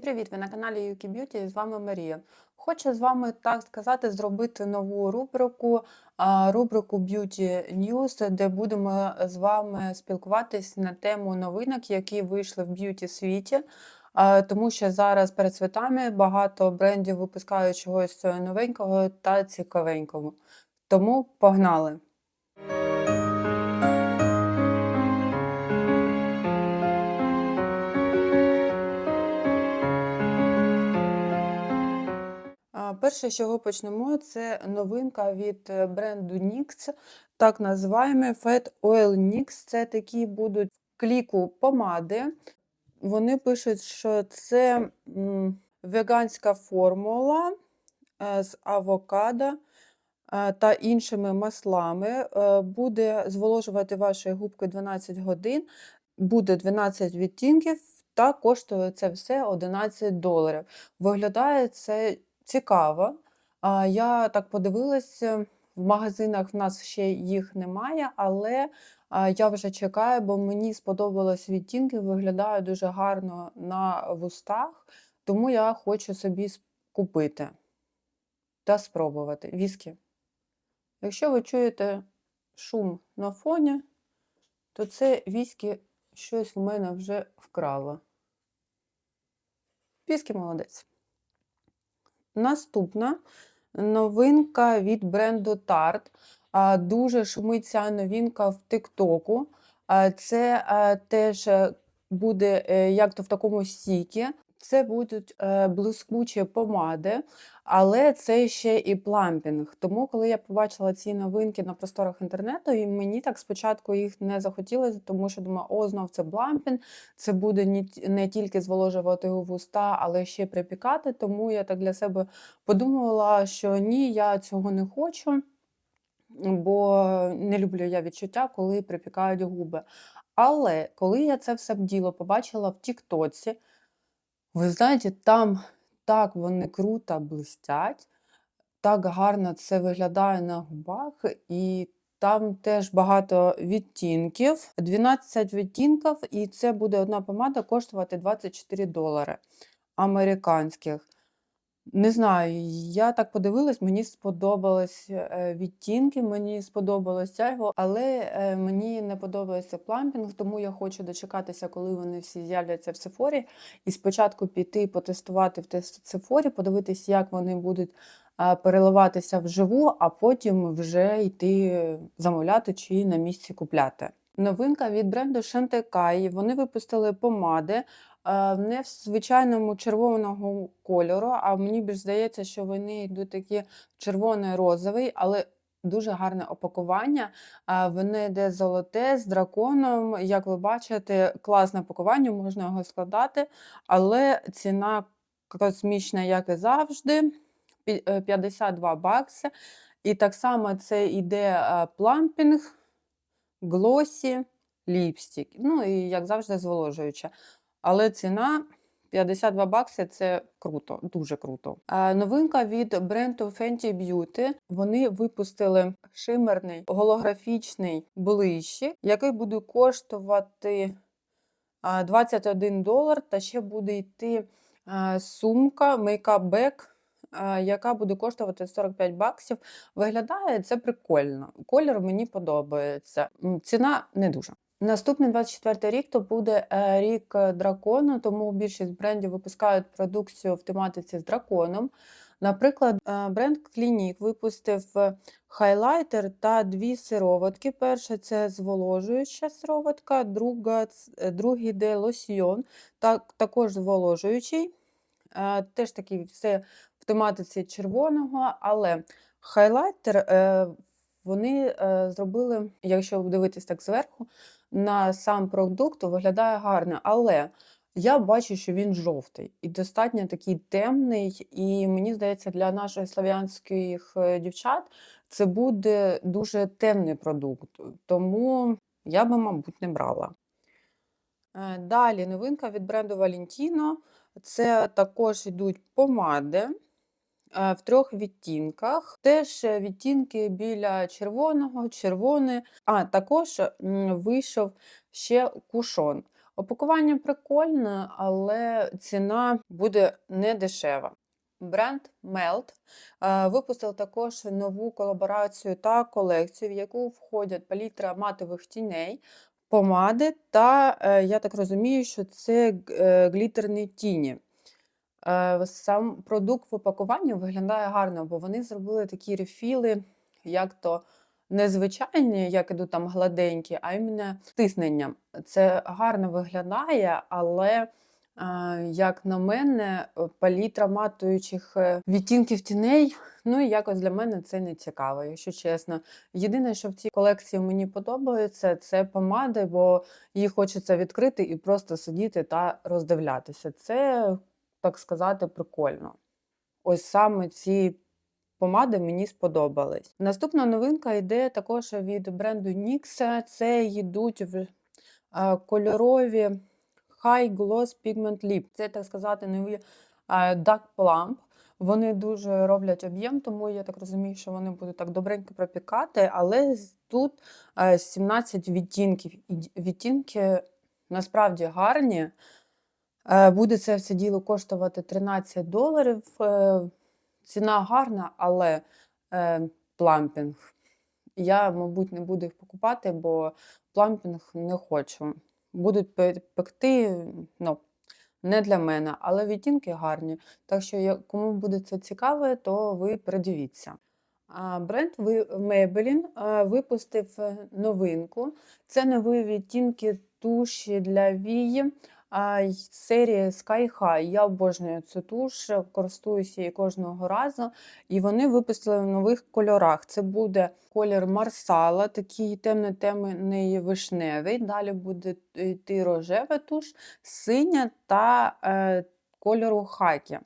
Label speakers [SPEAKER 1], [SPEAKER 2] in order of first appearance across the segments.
[SPEAKER 1] Всім привіт! Ви на каналі Yuki Beauty і з вами Марія. Хочу з вами, так сказати, зробити нову рубрику, рубрику Beauty News, де будемо з вами спілкуватись на тему новинок, які вийшли в б'юті світі. Тому що зараз перед святами багато брендів випускають чогось новенького та цікавенького. Тому погнали! Перше, з чого почнемо, це новинка від е, бренду NYX, так називаємо Fat Oil NYX. Це такі будуть в кліку помади. Вони пишуть, що це веганська формула е, з авокадо е, та іншими маслами. Буде зволожувати ваші губки 12 годин, буде 12 відтінків та коштує це все 11 доларів. Виглядає це цікаво. Я так подивилася, в магазинах в нас ще їх немає, але я вже чекаю, бо мені сподобались відтінки, виглядає дуже гарно на вустах, тому я хочу собі купити та спробувати. Віскі. Якщо ви чуєте шум на фоні, то це віскі щось в мене вже вкрало. Віскі молодець. Наступна новинка від бренду Tarte. Дуже шумить ця новинка в Тиктоку. Це теж е, буде е, як то в такому стікі. Це будуть е, блискучі помади, але це ще і плампінг. Тому, коли я побачила ці новинки на просторах інтернету, і мені так спочатку їх не захотілося, тому що думаю, о, знов це плампінг, це буде не, тільки зволожувати вуста, але ще припікати. Тому я так для себе подумала, що ні, я цього не хочу, бо не люблю я відчуття, коли припікають губи. Але коли я це все діло побачила в Тіктоці, ви знаєте, там так вони круто блистять, так гарно це виглядає на губах, і там теж багато відтінків. 12 відтінків, і це буде одна помада коштувати 24 долари американських. Не знаю, я так подивилась, мені сподобались е, відтінки, мені сподобалось сяйво, але е, мені не подобається плампінг, тому я хочу дочекатися, коли вони всі з'являться в Сефорі, і спочатку піти потестувати в Сефорі, подивитись, як вони будуть е, переливатися вживу, а потім вже йти замовляти чи на місці купляти. Новинка від бренду Shantekai. Вони випустили помади не в звичайному червоного кольору, а мені більш здається, що вони йдуть такі червоно-розовий, але дуже гарне опакування. Воно йде золоте з драконом. Як ви бачите, класне пакування, можна його складати, але ціна космічна, як і завжди. е, 52 бакси. І так само це йде е, плампінг, глосі, ліпстик. Ну і як завжди, зволожуюча. Але ціна 52 бакси це круто, дуже круто. Новинка від бренду Fenty Beauty. Вони випустили шимерний голографічний ближче, який буде коштувати 21 долар, та ще буде йти сумка, мейкап-бек, а, яка буде коштувати 45 баксів. Виглядає це прикольно. Колір мені подобається. Ціна не дуже. Наступний 24 рік то буде е, рік е, дракону, тому більшість брендів випускають продукцію в тематиці з драконом. Наприклад, е, бренд Clinique випустив хайлайтер та дві сироватки. Перша це зволожуюча сироватка, друга, другий йде лосьйон, так, також зволожуючий. Теж такий все в тематиці червоного, але хайлайтер е, вони е, зробили, якщо дивитись так зверху, на сам продукт виглядає гарно, але я бачу, що він жовтий і достатньо такий темний. І мені здається, для наших слав'янських е, дівчат це буде дуже темний продукт. Тому я би, мабуть, не брала. Далі новинка від бренду Valentino. Це також йдуть помади в трьох відтінках. Теж е, відтінки біля червоного, червоне. А також вийшов ще кушон. Опакування прикольне, але ціна буде не дешева. Бренд Melt е, випустив також нову колаборацію та колекцію, в яку входять палітра матових тіней, помади та, е, я так розумію, що це е, глітерні тіні. Е, Сам продукт в упакуванні виглядає гарно, бо вони зробили такі рефіли, як то незвичайні, як ідуть там гладенькі, а іменно з тисненням. Це гарно виглядає, але, е, як на мене, палітра матуючих е, відтінків тіней, ну і якось для мене це не цікаво, якщо чесно. Єдине, що в цій колекції мені подобається, це помади, бо її хочеться відкрити і просто сидіти та роздивлятися. Це, так сказати, прикольно. Ось саме ці помади мені сподобались. Наступна новинка йде також від бренду NYX. Це йдуть в кольорові High Gloss Pigment Lip. Це, так сказати, нові Dark Plump. Вони дуже роблять об'єм, тому я так розумію, що вони будуть так добренько пропікати, але тут е, 17 відтінків. І відтінки насправді гарні. Е, Буде це все діло коштувати 13 доларів. Е, Ціна гарна, але е, плампінг. Я, мабуть, не буду їх покупати, бо плампінг не хочу. Будуть пекти, ну, не для мене, але відтінки гарні. Так що, кому буде це цікаве, то ви придивіться. Бренд Maybelline випустив новинку. Це нові відтінки туші для вії серії Sky High. Я обожнюю цю туш, користуюся її кожного разу. І вони випустили в нових кольорах. Це буде колір Марсала, такий темно-темний вишневий. Далі буде йти рожева туш, синя та е, кольору хакі.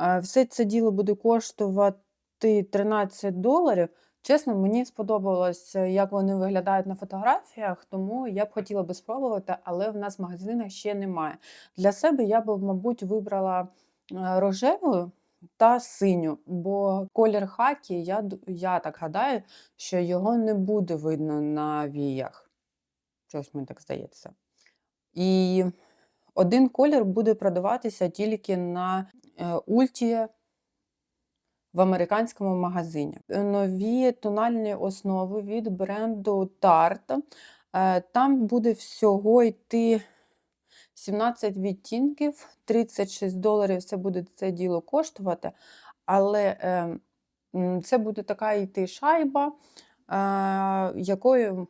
[SPEAKER 1] Е, Все це діло буде коштувати 13 доларів. Чесно, мені сподобалось, е, як вони виглядають на фотографіях, тому я б хотіла би спробувати, але в нас в магазинах ще немає. Для себе я б, мабуть, вибрала е, рожеву та синю, бо колір хакі, я, я так гадаю, що його не буде видно на віях. Щось мені так здається. І один колір буде продаватися тільки на е, ульті в американському магазині. Нові тональні основи від бренду Tarte. Е, Там буде всього йти 17 відтінків, 36 доларів це буде це діло коштувати, але е, це буде така йти шайба, е, якою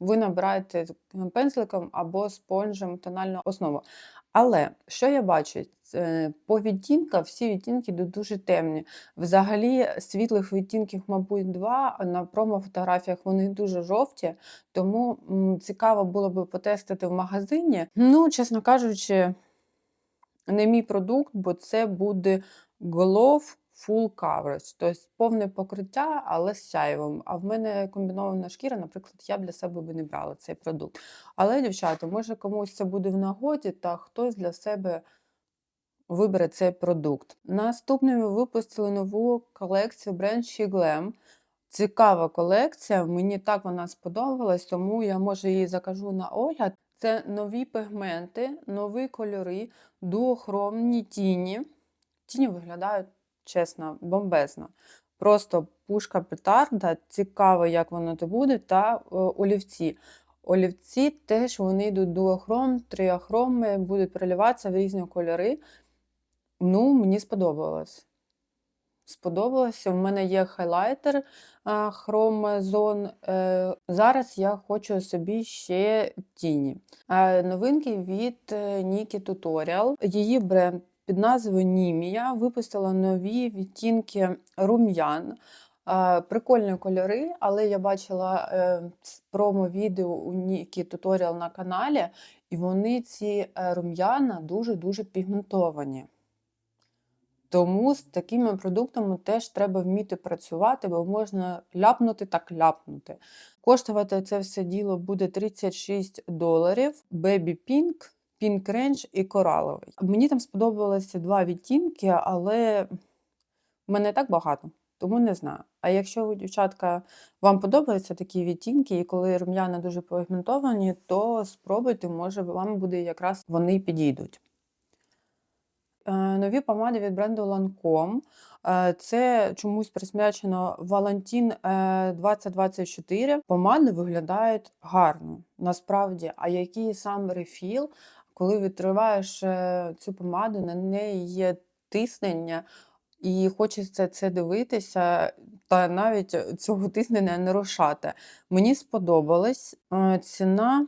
[SPEAKER 1] ви набираєте пензликом або спонжем тональну основу. Але що я бачу? Е, По відтінках всі відтінки дуже темні. Взагалі, світлих відтінків, мабуть, два, на промо-фотографіях вони дуже жовті, тому цікаво було би потестити в магазині. Ну, чесно кажучи, не мій продукт, бо це буде Glow Full Coverage, тобто повне покриття, але з сяйвом. А в мене комбінована шкіра, наприклад, я для себе би не брала цей продукт. Але, дівчата, може комусь це буде в нагоді, та хтось для себе вибере цей продукт. Наступними випустили нову колекцію бренд She Glam. Цікава колекція, мені так вона сподобалась, тому я може її закажу на огляд. Це нові пігменти, нові кольори, дуохромні тіні. Тіні виглядають, чесно, бомбезно. Просто пушка петарда, цікаво, як воно то буде, та е, олівці. Олівці теж вони йдуть дуохром, тріохром, будуть переливатися в різні кольори. Ну, мені сподобалось. Сподобалося. У мене є хайлайтер Zone. Е, Зараз я хочу собі ще тіні. Е, Новинки від е, Niki Tutorial. Її бренд під назвою Німія випустила нові відтінки рум'ян. Прикольні кольори, але я бачила е, промо-відео у Нікі Tutorial на каналі, і вони ці е, рум'яна дуже-дуже пігментовані. Тому з такими продуктами теж треба вміти працювати, бо можна ляпнути так ляпнути. Коштувати це все діло буде 36 доларів. Baby Pink, Pink Range і кораловий. Мені там сподобалися два відтінки, але в мене так багато. Тому не знаю. А якщо дівчатка, вам подобаються такі відтінки, і коли рум'яна дуже пігментовані, то спробуйте, може вам буде якраз вони підійдуть. Е, Нові помади від бренду Lancome. Е, Це чомусь Валентін е, 2024. Помади виглядають гарно, насправді. А який сам рефіл, коли відкриваєш е, цю помаду, на неї є тиснення, і хочеться це дивитися, та навіть цього тиснення не рушати. Мені сподобалась Е, ціна,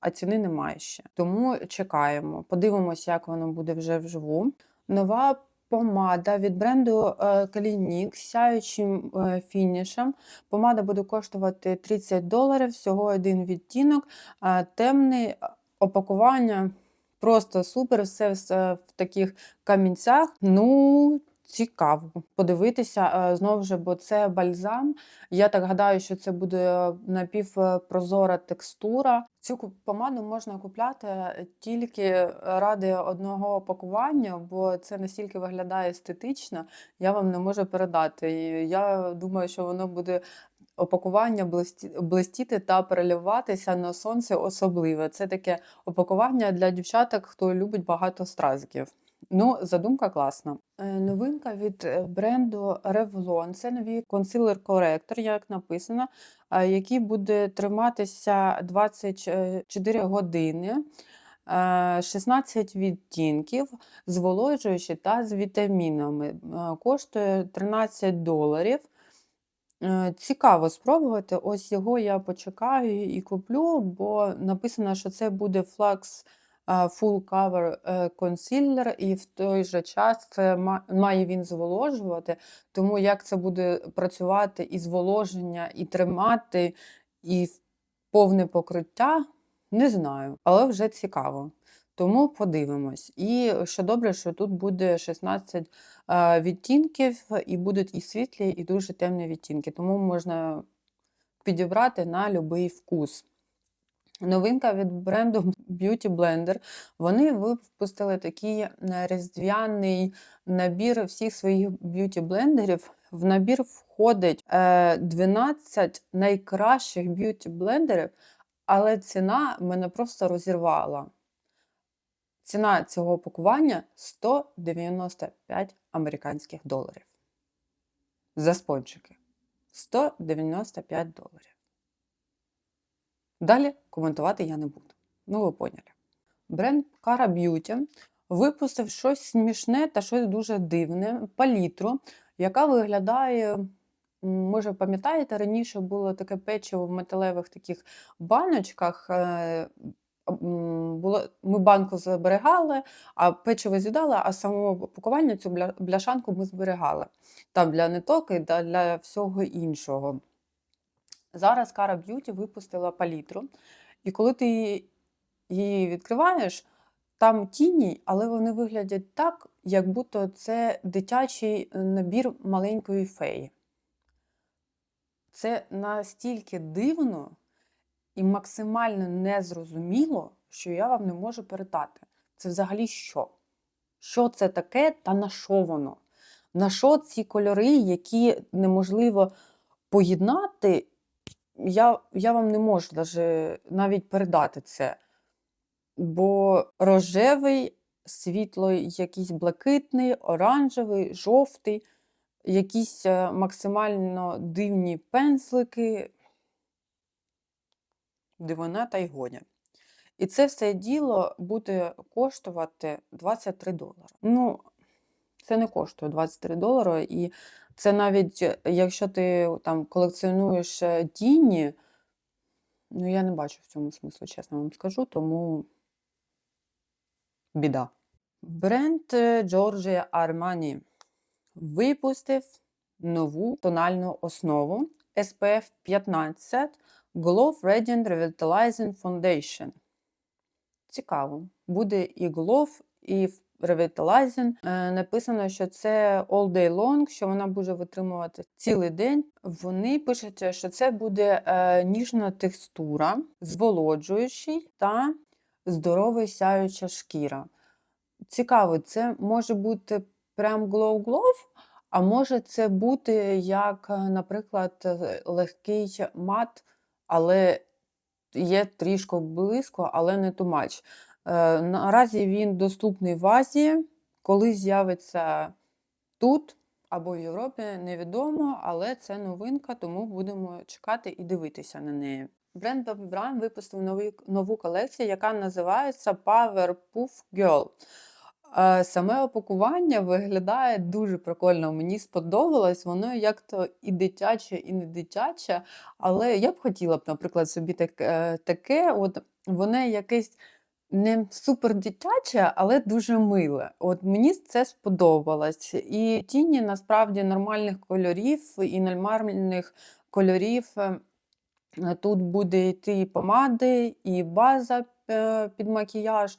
[SPEAKER 1] а ціни немає ще. Тому чекаємо. Подивимося, як воно буде вже вживу. Нова помада від бренду е, Clinique з сяючим е, фінішем. Помада буде коштувати 30 доларів, всього один відтінок, е, темний е, опакування. Просто супер, все, все в таких камінцях. Ну, цікаво подивитися е, знову ж, бо це бальзам. Я так гадаю, що це буде напівпрозора текстура. Цю помаду можна купляти тільки ради одного опакування, бо це настільки виглядає естетично, я вам не можу передати. Я думаю, що воно буде опакування блистіти та переливатися на сонце особливе. Це таке опакування для дівчаток, хто любить багато стразиків. Ну, задумка класна. Е, Новинка від е, бренду Revlon. Це новий консилер-коректор, як написано, е, який буде триматися 24 години. е, 16 відтінків, зволожуючий та з вітамінами. Коштує 13 доларів. Е, Цікаво спробувати. Ось його я почекаю і куплю, бо написано, що це буде Flux Full Cover е, Concealer, і в той же час це має він зволожувати. Тому як це буде працювати і зволоження, і тримати, і повне покриття, не знаю, але вже цікаво. Тому подивимось. І що добре, що тут буде 16 е, відтінків, і будуть і світлі, і дуже темні відтінки. Тому можна підібрати на будь-який вкус. Новинка від бренду Beauty Blender. Вони випустили такий е, різдвяний набір всіх своїх б'юті-блендерів. В набір входить е, 12 найкращих б'юті-блендерів, але ціна мене просто розірвала. Ціна цього пакування 195 американських доларів. За спончики. 195 доларів. Далі коментувати я не буду. Ну, ви поняли. Бренд Cara Beauty випустив щось смішне та щось дуже дивне палітру, яка виглядає. Може, пам'ятаєте, раніше було таке печиво в металевих таких баночках. Було, ми банку зберігали, а печиво з'їдали, а само пакування цю бля- бляшанку ми зберігали. Там для да- для всього іншого. Зараз Cara Beauty випустила палітру, і коли ти її- відкриваєш, там тіні, але вони виглядять так, як будто це дитячий набір маленької феї. Це настільки дивно і максимально незрозуміло, що я вам не можу передати. Це взагалі що? Що це таке та на що воно? На що ці кольори, які неможливо поєднати? Я, я вам не можу даже навіть передати це. Бо рожевий, світлий, якийсь блакитний, оранжевий, жовтий, якісь е, максимально дивні пензлики. Дивина та й гоня. І це все діло буде коштувати 23 долари. Ну, це не коштує 23 долари, і це навіть е, якщо ти там колекціонуєш е, тіні, ну я не бачу в цьому смислу, чесно вам скажу, тому біда. Бренд е, Giorgio Armani випустив нову тональну основу SPF 15 Glow Radiant Revitalizing Foundation. Цікаво. Буде і Glow, і Revitalizing. Е, Написано, що це all day long, що вона буде витримувати цілий день. Вони пишуть, що це буде е, ніжна текстура, зволоджуючий та здоровий сяюча шкіра. Цікаво, це може бути прям glow-glow, А може це бути як, наприклад, легкий мат, але є трішки близько, але не much. Е, Наразі він доступний в Азії. Коли з'явиться тут або в Європі, невідомо, але це новинка, тому будемо чекати і дивитися на неї. Бренд Bobbi Brown випустив нову колекцію, яка називається Power Puff Girl. Е, Саме опакування виглядає дуже прикольно. Мені сподобалось, воно як то і дитяче, і не дитяче. Але я б хотіла б, наприклад, собі так, е, таке. От воно якесь не супер дитяче, але дуже миле. От мені це сподобалось. І тіні насправді нормальних кольорів і нормальних кольорів. е, Тут буде йти і помади, і база під макіяж.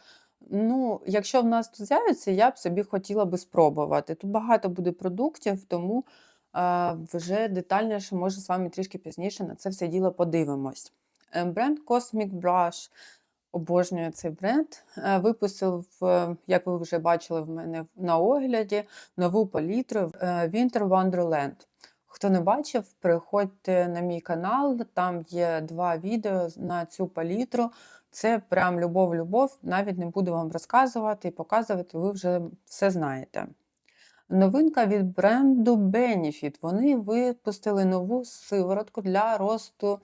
[SPEAKER 1] Ну, якщо в нас тут з'явиться, я б собі хотіла би спробувати. Тут багато буде продуктів, тому е, вже детальніше, може, з вами трішки пізніше на це все діло подивимось. Е, Бренд Cosmic Brush, обожнюю цей бренд, е, випустив, е, як ви вже бачили в мене на огляді, нову палітру Winter Wonderland. Хто не бачив, переходьте на мій канал, там є два відео на цю палітру. Це прям любов-любов, навіть не буду вам розказувати і показувати, ви вже все знаєте. Новинка від бренду Benefit. Вони випустили нову сиворотку для росту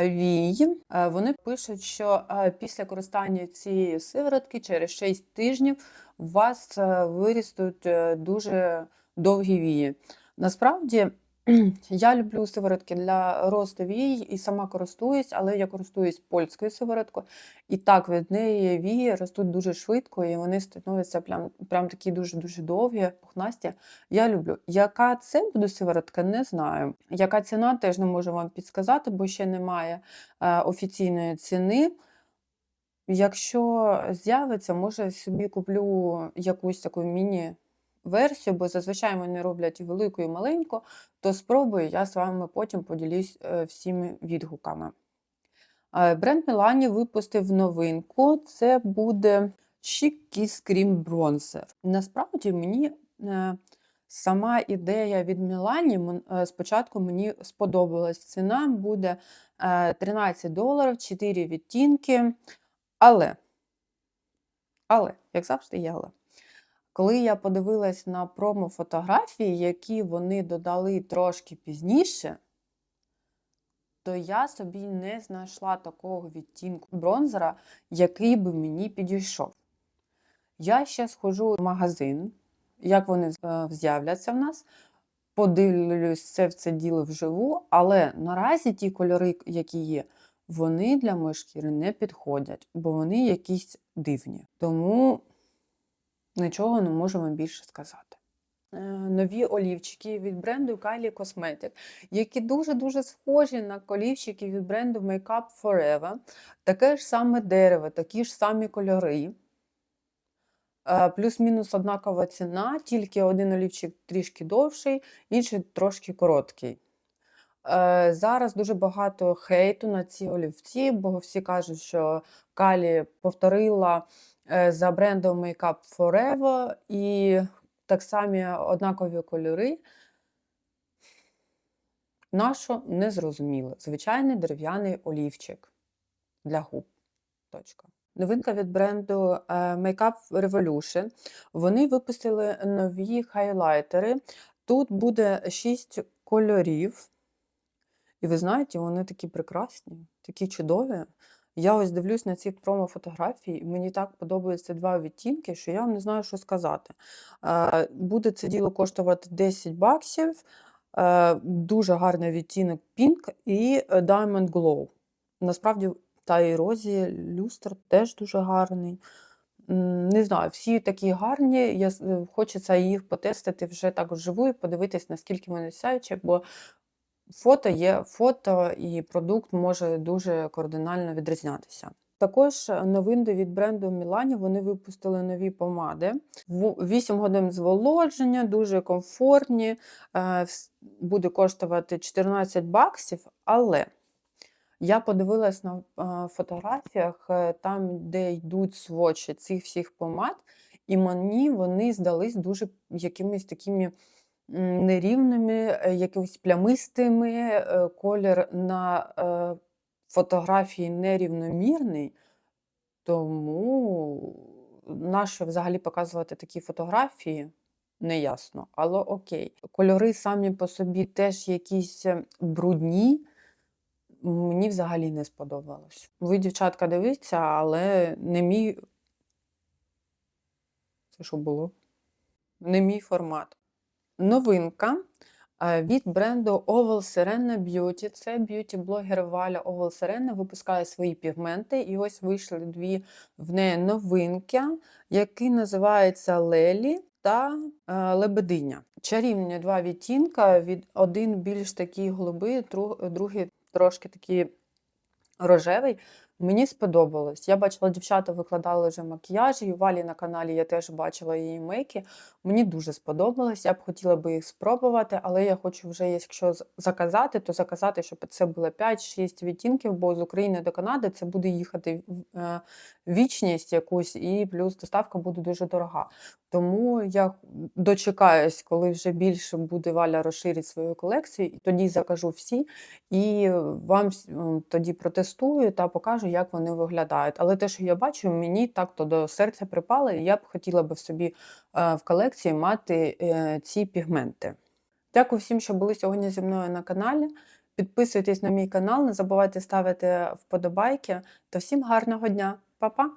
[SPEAKER 1] вій. Е, Вони пишуть, що е, після користання цієї сиворотки через 6 тижнів у вас е, виростуть е, дуже довгі вії. Насправді, я люблю сиворотки для росту вій і сама користуюсь, але я користуюсь польською сивороткою. І так, від неї вії ростуть дуже швидко, і вони становляться прям, прям такі дуже-дуже довгі, пухнасті. Я люблю. Яка це буде сиворотка, не знаю. Яка ціна, теж не можу вам підсказати, бо ще немає е, офіційної ціни. Якщо з'явиться, може собі куплю якусь таку міні-версію, бо зазвичай вони роблять і велику, і маленьку, то спробую, я з вами потім поділюсь е, всіми відгуками. Е, Бренд Мілані випустив новинку. Це буде Chic Kiss Cream Bronzer. Насправді мені е, сама ідея від Мілані спочатку мені сподобалась. Ціна буде е, 13 доларів, 4 відтінки. Але, але, як завжди, є але. Коли я подивилась на промо-фотографії, які вони додали трошки пізніше, то я собі не знайшла такого відтінку бронзера, який би мені підійшов. Я ще схожу в магазин, як вони е, з'являться в нас, подивлюсь це в це діло вживу, але наразі ті кольори, які є, вони для моєї шкіри не підходять, бо вони якісь дивні. Тому нічого не можу вам більше сказати. Е, Нові олівчики від бренду Kylie Cosmetics, які дуже-дуже схожі на олівчики від бренду Makeup Forever. Таке ж саме дерево, такі ж самі кольори. Е, Плюс-мінус однакова ціна, тільки один олівчик трішки довший, інший трошки короткий. Е, Зараз дуже багато хейту на ці олівці, бо всі кажуть, що Калі повторила за брендом Makeup Forever і так самі однакові кольори. Нащо не зрозуміло. Звичайний дерев'яний олівчик для губ. Точка. Новинка від бренду е, Makeup Revolution. Вони випустили нові хайлайтери. Тут буде 6 кольорів. І ви знаєте, вони такі прекрасні, такі чудові. Я ось дивлюсь на ці промо-фотографії, і мені так подобаються два відтінки, що я вам не знаю, що сказати. Е, Буде це діло коштувати 10 баксів. Е, Дуже гарний відтінок Pink і е, Diamond Glow. Насправді, та і Розі люстр теж дуже гарний. Не знаю, всі такі гарні. Я, хочеться їх потестити вже так вживу і подивитись, наскільки вони сяючі, бо фото є фото, і продукт може дуже кардинально відрізнятися. Також е, новинки від бренду Мілані вони випустили нові помади. 8 годин зволоження, дуже комфортні. е, Буде коштувати 14 баксів, але я подивилась на е, фотографіях, там, де йдуть свочі цих всіх помад, і мені вони здались дуже якимись такими нерівними, е, якимось плямистими. е, Колір на е, фотографії нерівномірний, тому нащо взагалі показувати такі фотографії, неясно, але окей. Кольори самі по собі теж якісь брудні. Мені взагалі не сподобалось. Ви, дівчатка, дивіться, але не мій. Це що було? Не мій формат. Новинка від бренду Oval Serena Beauty. Це б'юті-блогер Валя Oval Serena випускає свої пігменти. І ось вийшли дві в неї новинки, які називаються Лелі та Лебединя. Чарівні два відтінка. Від один більш такий голубий, друг- другий трошки такий рожевий. Мені сподобалось. Я бачила, дівчата викладали вже макіяжі. і У Валі на каналі я теж бачила її мейки. Мені дуже сподобалось. Я б хотіла би їх спробувати, але я хочу вже, якщо заказати, то заказати, щоб це було 5-6 відтінків, бо з України до Канади це буде їхати е, вічність якусь, і плюс доставка буде дуже дорога. Тому я дочекаюсь, коли вже більше буде Валя розширить свою колекцію, і тоді закажу всі і вам тоді протестую та покажу, як вони виглядають. Але те, що я бачу, мені так-то до серця припало, і я б хотіла би в собі е, в колекції мати е, ці пігменти. Дякую всім, що були сьогодні зі мною на каналі. Підписуйтесь на мій канал, не забувайте ставити вподобайки. Та всім гарного дня, папа